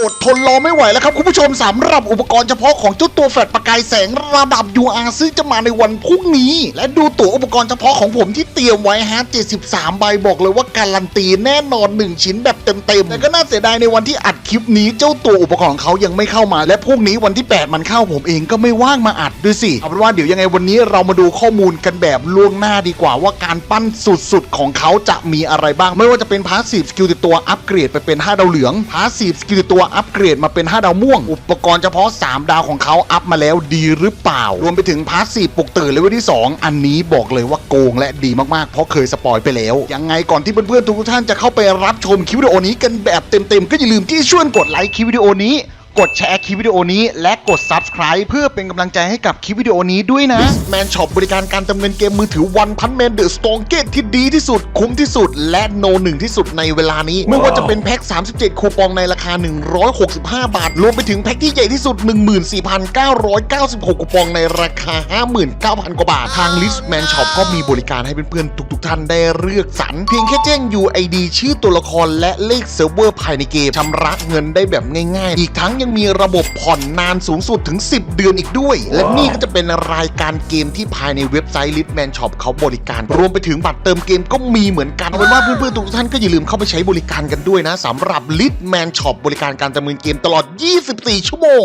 อดทนรอไม่ไหวแล้วครับคุณผู้ชมสำหรับอุปกรณ์เฉพาะของเจ้าตัวแฟลชประกายแสงระดับ UR ซึ่งจะมาในวันพรุ่งนี้ และดูตัวอุปกรณ์เฉพาะของผมที่เตรียมไว้ฮะ 73 ใบบอกเลยว่าการันตีแน่นอน 1 ชิ้นแบบเต็มๆแต่ก็น่าเสียดายในวันที่อัดคลิปนี้เจ้าตัวอุปกรณ์ของเขายังไม่เข้ามา และพรุ่งนี้วันที่ 8 มันเข้าผมเองก็ไม่ว่างมาอัดด้วยสิเอาเป็นว่าเดี๋ยวยังไงวันนี้เรามาดูข้อมูลกันแบบล่วงหน้าดีกว่าว่าการปั้นสุดๆของเขาจะมีอะไรบ้าง ไม่ว่าจะเป็นพาสซีฟสกิลติดตัวอัปเกรดไปเป็น5ดาวเหลืองพาสซีฟสกิลติดตัวอัปเกรดมาเป็น 5 ดาวม่วง อุปกรณ์เฉพาะ 3 ดาวของเขาอัพมาแล้วดีหรือเปล่า รวมไปถึงพาสซีฟปลุกตื่นเลเวลที่ 2 อันนี้บอกเลยว่าโกงและดีมากๆ เพราะเคยสปอยไปแล้ว ยังไงก่อนที่เพื่อนๆทุกท่านจะเข้าไปรับชมคลิปวิดีโอนี้กันแบบเต็มๆก็อย่าลืมที่ช่วยกดไลค์คลิปวิดีโอนี้ กดแชร์คลิปวิดีโอนี้ และกด Subscribe เพื่อเป็นกำลังใจให้กับคลิปวิดีโอนี้ด้วยนะแมนช็อปบริการการดำเนินเกมมือถือวันพันแมนเดอะสตองเกตที่ดีที่สุด คุ้มที่สุด และโนหนึ่งที่สุดในเวลานี้ ไม่ว่าจะเป็นแพ็ค 37 คูปองในราคา 165 บาท รวมไปถึงแพ็คที่ใหญ่ที่สุด 14,996 คูปองในราคา 59,000 กว่าบาท ทางลิสแมนช็อปก็มีบริการให้เพื่อนๆทุกๆ ท่านได้เลือกสรรเพียงแค่แจ้ง UID ชื่อตัวละครและเลขเซิร์ฟเวอร์ภายในเกมชำระเงินได้แบบง่ายๆ อีกทั้งยังมีระบบผ่อนนานสูงสุดถึง 10 เดือนอีกด้วย และนี่ก็จะเป็นรายการเกมที่ภายในเว็บไซต์ Litman Shop เขาบริการ รวมไปถึงบัตรเติมเกมก็มีเหมือนกันเอาเป็นว่าเพื่อนๆทุกท่านก็อย่าลืมเข้าไปใช้บริการกันด้วยนะสำหรับ Litman Shop บริการการดำเนินเกมตลอด 24 ชั่วโมง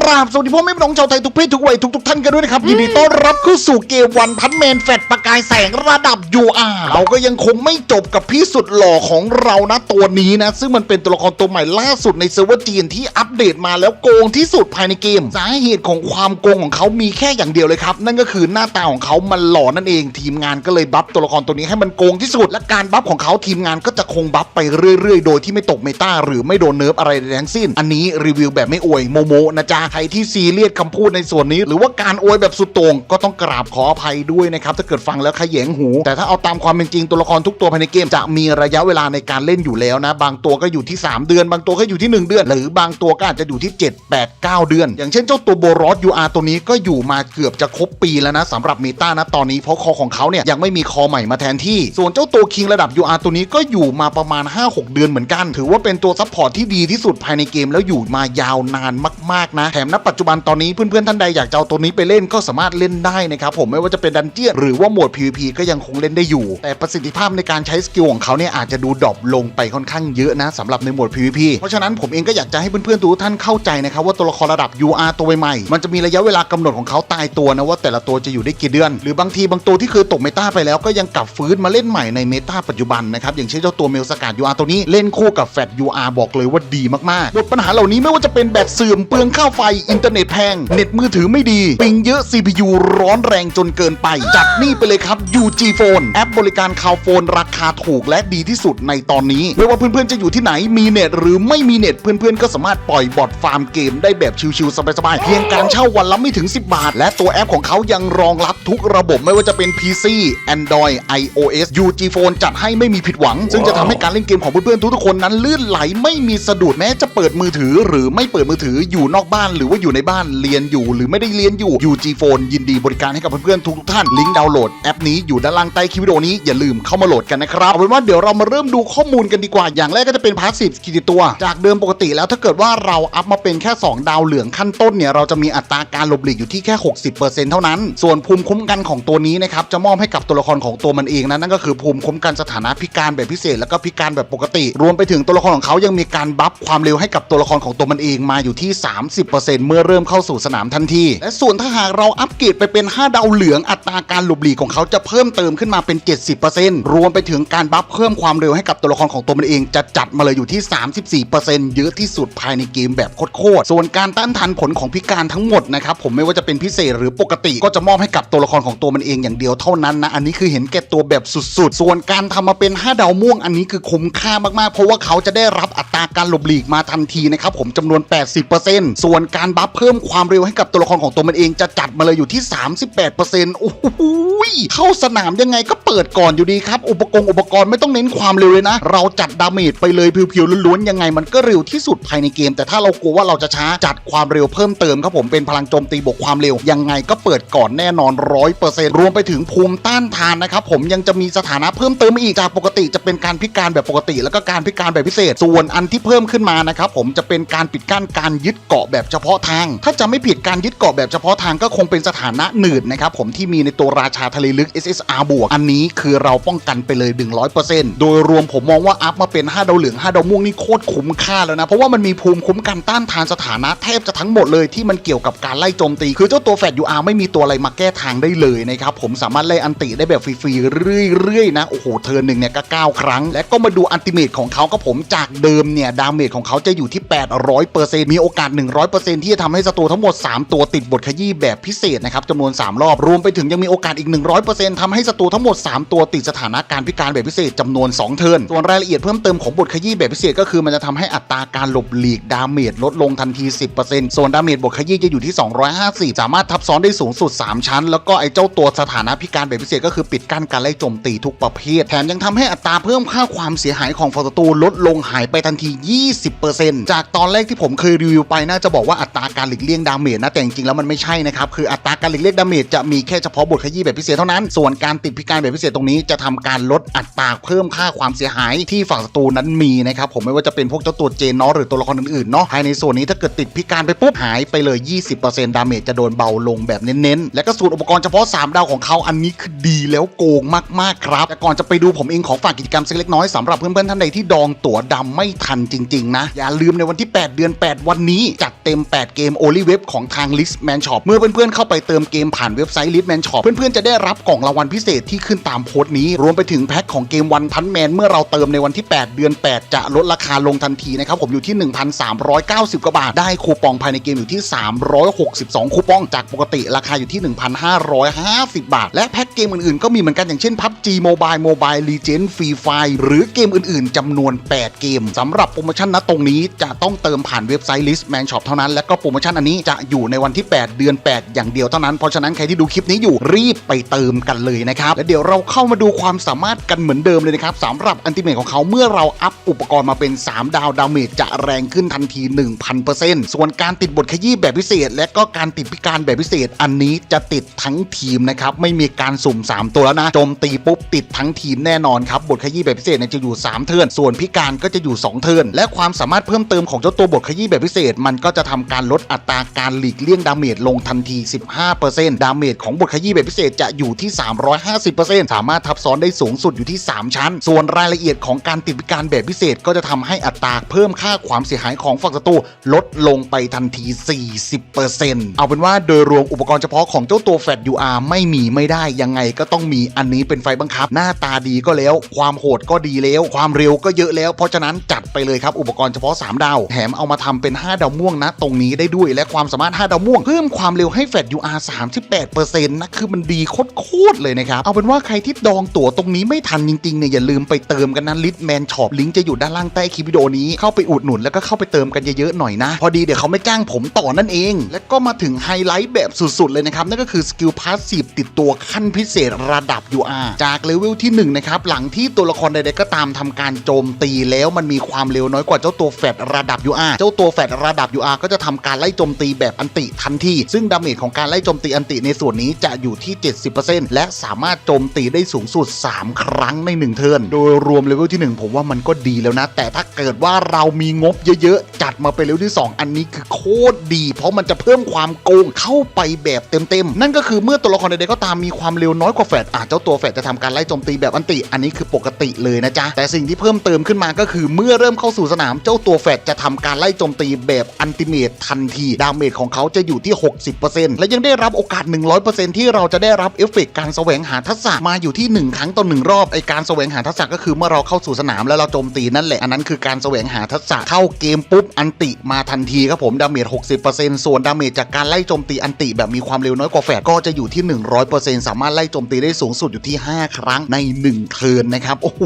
ครับสวัสดีพ่อแม่พี่น้องชาวไทยทุกเพศทุกวัยทุกๆท่านกันด้วยนะครับยินดีต้อนรับเข้าสู่เกมวันพันแมนแฟดประกายแสงระดับ UR เราก็ยังคงไม่จบกับพี่สุดหล่อของเรานะตัวนี้นะ ซึ่งมันเป็นตัวละครตัวใหม่ล่าสุดในเซิร์ฟเวอร์จีนที่อัปเดตมาแล้วโกงที่สุดภายในเกม สาเหตุของความโกงของเขามีแค่อย่างเดียวเลยครับ นั่นก็คือหน้าตาของเขามันหล่อนั่นเอง ทีมงานก็เลยบัฟตัวละครตัวนี้ให้มันโกงที่สุด และการบัฟของเขาทีมงานก็จะคงบัฟไปเรื่อย ๆ โดยที่ไม่ตกเมตาหรือไม่โดนเนิร์ฟอะไรทั้งสิ้น อันนี้รีวิวแบบไม่อวยโมโมนะจ๊ะใครที่ซีเรียสคำพูดในส่วนนี้ หรือว่าการอวยแบบสุดโต่งก็ต้องกราบขออภัยด้วยนะครับถ้าเกิดฟังแล้วขยงหู แต่ถ้าเอาตามความเป็นจริงตัวละครทุกตัวภายในเกมจะมีระยะเวลาในการเล่นอยู่แล้วนะ บางตัวก็อยู่ที่ 3 เดือน บางตัวก็อยู่ที่ 1 เดือน หรือบางตัวก็อาจจะอยู่ที่ 7 8 9 เดือน อย่างเช่นเจ้าตัวโบรอส UR ตัวนี้ก็อยู่มาเกือบจะครบปีแล้วนะสำหรับเมตานะตอนนี้เพราะคอของเขาเนี่ยยังไม่มีคอใหม่มาแทนที่ ส่วนเจ้าตัวคิงระดับ UR ตัวนี้ก็อยู่มาประมาณ 5-6 เดือนเหมือนกัน ถือว่าเป็นตัวซัพพอร์ตที่ดีที่สุดภายในเกมแล้วอยู่มายาวนานมากๆนะแถมณปัจจุบันตอนนี้เพื่อนๆท่านใดอยากจะเอาตัวนี้ไปเล่นก็สามารถเล่นได้นะครับผมไม่ว่าจะเป็นดันเจี้ยนหรือว่าโหมด PVP ก็ยังคงเล่นได้อยู่ แต่ประสิทธิภาพในการใช้สกิลของเขาเนี่ยอาจจะดูดรอปลงไปค่อนข้างเยอะนะสำหรับในโหมด PVP เพราะฉะนั้นผมเองก็อยากจะให้เพื่อนๆทุกท่านเข้าใจนะครับว่าตัวละครระดับ UR ตัวใหม่มันจะมีระยะเวลากำหนดของเขาตายตัวนะว่าแต่ละตัวจะอยู่ได้กี่เดือน หรือบางทีบางตัวที่เคยตกเมตาไปแล้วก็ยังกลับฟื้นมาเล่นใหม่ในเมตาปัจจุบันนะครับอย่างเช่นเจ้าตัวเมลสกัด UR ตัวนี้เล่นคู่กับแฟด UR บอกเลยว่าดีมากๆหมดปัญหาเหล่านี้ไม่ว่าจะเป็นแบตเสื่อมเปลืองค่าไฟอินเทอร์เน็ตแพง เน็ตมือถือไม่ดี ปิงเยอะ CPU ร้อนแรงจนเกินไป จัดนี่ไปเลยครับ UG Phone แอปบริการคาวโฟนราคาถูกและดีที่สุดในตอนนี้ ไม่ว่าเพื่อนๆจะอยู่ที่ไหนมีเน็ตหรือไม่มีเน็ตเพื่อนๆ ก็สามารถปล่อยบอทฟาร์มเกมได้แบบชิวๆสบายๆ เพียงการเช่าวันละไม่ถึง 10 บาท และตัวแอปของเขายังรองรับทุกระบบไม่ว่าจะเป็น PC Android iOS UG Phone จัดให้ไม่มีผิดหวัง ซึ่งจะทำให้การเล่นเกมของเพื่อนๆทุกๆคนนั้นลื่นไหลไม่มีสะดุดแม้จะเปิดมือถือ หรือไม่เปิดมือถืออยู่นอกบ้านหรือว่าอยู่ในบ้านเรียนอยู่ หรือไม่ได้เรียนอยู่ UG Phone ยินดีบริการให้กับเพื่อนๆทุกๆท่านลิงก์ดาวน์โหลดแอปนี้อยู่ด้านล่างใต้คลิปวิดีโอนี้อย่าลืมเข้ามาโหลดกันนะครับเอาเป็นว่าเดี๋ยวเรามาเริ่มดูข้อมูลกันดีกว่าอย่างแรกก็จะเป็นพาสซีฟสกิลตัว จากเดิมปกติแล้วถ้าเกิดว่าเราอัพมาเป็นแค่ 2 ดาวเหลืองขั้นต้นเนี่ยเราจะมีอัตราการหลบหลีกอยู่ที่แค่ 60%เท่านั้น ส่วนภูมิคุ้มกันของตัวนี้นะครับจะมอบให้กับตัวละครของตัวมันเองนะนั่นก็คือภูมิคุ้มกันสถานะพิการแบบพิเศษ แล้วก็พิการแบบปกติ รวมไปถึงตัวละครของเขายังมีการบัฟความเร็วให้กับตัวละครของตัวมันเองมาอยู่ที่ 30%เมื่อเริ่มเข้าสู่สนามทันที และส่วนถ้าหากเราอัปเกรดไปเป็น 5 ดาวเหลืองอัตราการหลบหลีกของเขาจะเพิ่มเติมขึ้นมาเป็น 70%รวมไปถึงการบัฟเพิ่มความเร็วให้กับตัวละครของตัวมันเองจะจัดมาเลยอยู่ที่ 34%เยอะที่สุดภายในเกมแบบโคตรๆส่วนการต้านทานผลของพิการทั้งหมดนะครับผมไม่ว่าจะเป็นพิเศษหรือปกติก็จะมอบให้กับตัวละครของตัวมันเองอย่างเดียวเท่านั้นนะอันนี้คือเห็นแก่ตัวแบบสุดๆ ส่วนการทำมาเป็น 5 ดาวม่วงอันนี้คือคุ้มค่ามากๆ เพราะว่าเขาจะได้รับอัตราการหลบหลีกมาทันทีนะครับผมจำนวน 80%ส่วนการการบัฟเพิ่มความเร็วให้กับตัวละครของตัวมันเองจะจัดมาเลยอยู่ที่ 38%โอ้โหเข้าสนามยังไงก็เปิดก่อนอยู่ดีครับ อุปกรณ์อุปกรณ์ไม่ต้องเน้นความเร็วเลยนะ เราจัดดาเมจไปเลยเพียวๆล้วนๆยังไงมันก็เร็วที่สุดภายในเกม แต่ถ้าเรากลัวว่าเราจะช้าจัดความเร็วเพิ่มเติมครับผมเป็นพลังโจมตีบวกความเร็วยังไงก็เปิดก่อนแน่นอน100%รวมไปถึงภูมิต้านทานนะครับผมยังจะมีสถานะเพิ่มเติมอีกจากปกติจะเป็นการพิการแบบปกติ แล้วก็การพิการแบบพิเศษ ส่วนอันที่เพิ่มขึ้นมานะครับผมจะเป็นการปิดกั้นการยึดเกาะแบบเฉพาะทาง ถ้าจะไม่ผิดการยึดเกาะแบบเฉพาะทางก็คงเป็นสถานะหนืดนะครับผมที่มีในตัวราชาทะเลลึก SSR บวก อันนี้คือเราป้องกันไปเลย 100%โดยรวมผมมองว่าอัพมาเป็น 5 ดาวเหลือง 5 ดาวม่วงนี่โคตรคุ้มค่าแล้วนะ เพราะว่ามันมีภูมิคุ้มกันต้านทานสถานะแทบจะทั้งหมดเลยที่มันเกี่ยวกับการไล่โจมตี คือเจ้าตัวแฟดยูอาร์ไม่มีตัวอะไรมาแก้ทางได้เลยนะครับผมสามารถไล่อันติได้แบบฟรีๆเรื่อยๆนะโอ้โหเทิร์นหนึ่งเนี่ยก็9ครั้ง และก็มาดูอันติเมตของเขาก็ผมจากเดิมเนี่ยดาเมจของเขาจะอยู่ที่ 800%มีโอกาส 100%ที่จะทำให้ศัตรูทั้งหมด 3 ตัวติดบทขยี้แบบพิเศษนะครับจำนวน 3 รอบ รวมไปถึงยังมีโอกาสอีก 100%ทำให้ศัตรูทั้งหมด 3 ตัวติดสถานะการพิการแบบพิเศษจำนวน 2 เทิร์นส่วนรายละเอียดเพิ่มเติมของบทขยี้แบบพิเศษก็คือมันจะทำให้อัตราการหลบหลีกดาเมจลดลงทันที 10%ส่วนดาเมจบทขยี้จะอยู่ที่ 250 สามารถทับซ้อนได้สูงสุด 3 ชั้น แล้วก็ไอ้เจ้าตัวสถานะพิการแบบพิเศษก็คือปิดกั้นการไล่โจมตีทุกประเภท แถมยังทำให้อัตราเพิ่มค่าความเสียหายของศัตรูลดลงหายไปทันที 20%จากตอนแรกที่ผมเคยรีวิวไปน่าจะบอกว่าอัตราการหลีกเลี่ยงดาเมจนะแต่จริงๆแล้วมันไม่ใช่นะครับคืออัตราการหลีกเลี่ยงดาเมจจะมีแค่เฉพาะบทขยี้แบบพิเศษเท่านั้น ส่วนการติดพิการแบบพิเศษตรงนี้จะทำการลดอัตราเพิ่มค่าความเสียหายที่ฝั่งศัตรูนั้นมีนะครับผมไม่ว่าจะเป็นพวกเจ้าตัวเจนเนอะหรือตัวละครอื่นๆเนาะภายในส่วนนี้ถ้าเกิดติดพิการไปปุ๊บหายไปเลย 20%ดาเมจจะโดนเบาลงแบบเน้นๆและก็สูตรอุปกรณ์เฉพาะ 3 ดาวของเขาอันนี้คือดีแล้วโกงมากๆครับแต่ก่อนจะไปดูผมเองขอฝากกิจกรรมสักเล็กน้อยสำหรับเพื่อนๆท่านใดที่ดองตั๋วดำไม่ทันจริงๆนะอย่าลืมในวันที่ 8 เดือน 8 วันนี้จัดเต็ม8 เกม o อลิเว็บของทาง Listman Shop เมื่อเพื่อนๆเข้าไปเติมเกมผ่านเว็บไซต์ Listman Shop เพื่อนๆจะได้รับกล่องรางวัลพิเศษที่ขึ้นตามโพสต์นี้ รวมไปถึงแพ็คของเกมวันพันแมนเมื่อเราเติมในวันที่ 8 เดือน 8 จะลดราคาลงทันทีนะครับผมอยู่ที่ 1,390 กว่าบาท ได้คูปองภายในเกมอยู่ที่ 362 คูปองจากปกติราคาอยู่ที่ 1,550 บาท และแพ็คเกมอื่นๆก็มีเหมือนกันอย่างเช่น PUBG Mobile Mobile Legend Free Fire หรือเกมอื่นๆจำนวน 8 เกมสำหรับโปรโมชั่นณตรงนี้จะต้องเติมผ่านเว็บไซต์ Listman Shop เท่านั้นและก็โปรโมชั่นอันนี้จะอยู่ในวันที่ 8 เดือน 8 อย่างเดียวเท่านั้น เพราะฉะนั้นใครที่ดูคลิปนี้อยู่รีบไปเติมกันเลยนะครับ และเดี๋ยวเราเข้ามาดูความสามารถกันเหมือนเดิมเลยนะครับสำหรับอันติเมทของเขาเมื่อเราอัพอุปกรณ์มาเป็น 3 ดาวดาเมจจะแรงขึ้นทันที 1000%ส่วนการติดบทขยี้แบบพิเศษ และก็การติดพิการแบบพิเศษ อันนี้จะติดทั้งทีมนะครับไม่มีการสุ่ม 3 ตัวแล้วนะโจมตีปุ๊บติดทั้งทีมแน่นอนครับบทขยี้แบบพิเศษเนี่ยจะอยู่ 3 เทิร์นส่วนพิการก็จะอยู่ 2 เทิร์นและความสามารถเพิ่มเติมของเจ้าตัวบทขยี้แบบพิเศษมันก็จะทำการลดอัตราการหลีกเลี่ยงดาเมจลงทันที 15%ดาเมจของบทขยี้แบบพิเศษจะอยู่ที่ 350%สามารถทับซ้อนได้สูงสุดอยู่ที่ 3 ชั้น ส่วนรายละเอียดของการติดพิการแบบพิเศษก็จะทำให้อัตราเพิ่มค่าความเสียหายของฝั่งศัตรูลดลงไปทันที 40%เอาเป็นว่าโดยรวมอุปกรณ์เฉพาะของเจ้าตัวแฟด UR ไม่มีไม่ได้ยังไงก็ต้องมีอันนี้เป็นไฟบังคับ หน้าตาดีก็แล้ว ความโหดก็ดีแล้ว ความเร็วก็เยอะแล้ว เพราะฉะนั้นจัดไปเลยครับอุปกรณ์เฉพาะ 3 ดาว แถมเอามาทำเป็น 5 ดาวม่วงนะตรงนี้ได้ด้วย และความสามารถ 5 ดาวม่วง เพิ่มความเร็วให้แฟด UR 38%นะคือมันดีโคตรๆเลยนะครับ เอาเป็นว่าใครที่ดองตั๋วตรงนี้ไม่ทันจริงๆเนี่ยอย่าลืมไปเติมกันนะลิทแมนช็อปลิงก์จะอยู่ด้านล่างใต้คลิปวิดีโอนี้เข้าไปอุดหนุนแล้วก็เข้าไปเติมกันเยอะๆหน่อยนะ พอดีเดี๋ยวเขาไม่จ้างผมต่อนั่นเอง และก็มาถึงไฮไลท์แบบสุดๆเลยนะครับนั่นก็คือสกิลพาสซีฟติดตัวขั้นพิเศษระดับ UR จากเลเวลที่1นะครับหลังที่ตัวละครใดๆก็ตามทำการโจมตีแล้วมันมีความเร็วน้อยกว่าเจ้าตัวแฟดระดับ UR เจ้าตัวแฟดระดับ UR ก็จะทำการไล่โจมตีแบบอันติทันที ซึ่งดาเมจของการไล่โจมตีอันติในส่วนนี้จะอยู่ที่ 70%และสามารถโจมตีได้สูงสุด 3 ครั้งใน 1 เทิร์น โดยรวมเลเวลที่ 1 ผมว่ามันก็ดีแล้วนะ แต่ถ้าเกิดว่าเรามีงบเยอะๆ จัดมาเป็นเลเวลที่ 2 อันนี้คือโคตรดี เพราะมันจะเพิ่มความโกงเข้าไปแบบเต็มๆ นั่นก็คือเมื่อตัวละครใดๆก็ตามมีความเร็วน้อยกว่าแฟดอาจเจ้าตัวแฟดจะทำการไล่โจมตีแบบอันติ อันนี้คือปกติเลยนะจ๊ะ แต่สิ่งที่เพิ่มเติมขึ้นมาก็คือเมื่อเริ่มเข้าสู่สนามเจ้าตัวแฟดจะทำการไล่โจมตีแบบอันติเมตทันทีดาเมจของเขาจะอยู่ที่ 60%และยังได้รับโอกาส 100%ที่เราจะได้รับเอฟเฟกต์การแสวงหาทักษะมาอยู่ที่ 1 ครั้งต่อหนึ่งรอบไอการแสวงหาทักษะก็คือเมื่อเราเข้าสู่สนามแล้วเราโจมตีนั่นแหละอันนั้นคือการแสวงหาทักษะเข้าเกมปุ๊บอันติมาทันทีครับผมดาเมจ60%ส่วนดาเมจจากการไล่โจมตีอันติแบบมีความเร็วน้อยกว่าแฟดก็จะอยู่ที่ 100%สามารถไล่โจมตีได้สูงสุดอยู่ที่ 5 ครั้งใน 1 เทิร์นนะครับโอ้โห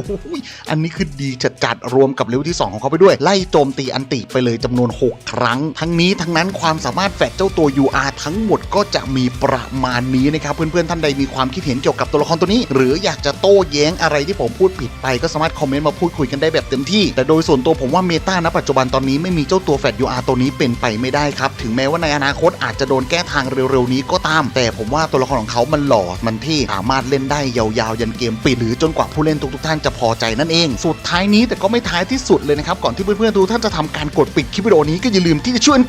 อันนี้คือดีจัดๆรวมกับเลเวลที่ 2 ของเขาไปด้วยไล่โจมตีอันติไปเลยจำนวน 6 ครั้งทั้งนี้ทั้งนั้นความสามารถแฟดเจ้าตัว UR ทั้งหมดก็จะมีประมาณนี้นะครับเพื่อนๆท่านใดมีความคิดเห็นเกี่ยวกับตัวละครตัวนี้ หรืออยากจะโต้แย้งอะไรที่ผมพูดผิดไปก็สามารถคอมเมนต์มาพูดคุยกันได้แบบเต็มที่ แต่โดยส่วนตัวผมว่าเมตาณปัจจุบันตอนนี้ไม่มีเจ้าตัวแฟด UR ตัวนี้เป็นไปไม่ได้ครับถึงแม้ว่าในอนาคตอาจจะโดนแก้ทางเร็วๆนี้ก็ตาม แต่ผมว่าตัวละครของเขามันหล่อมันเท่สามารถเล่นได้ยาวๆยันเกมปิดหรือจนกว่าผู้เล่นทุกๆท่านจะพอใจนั่นเอง สุดท้ายนี้แต่ก็ไม่ท้ายที่สุดเลยนะครับก่อนที่เพื่อนๆทุกท่านจะทำการกดปิดคลิปวิดีโอนี้ก็อย่าลืมที่จะช่วย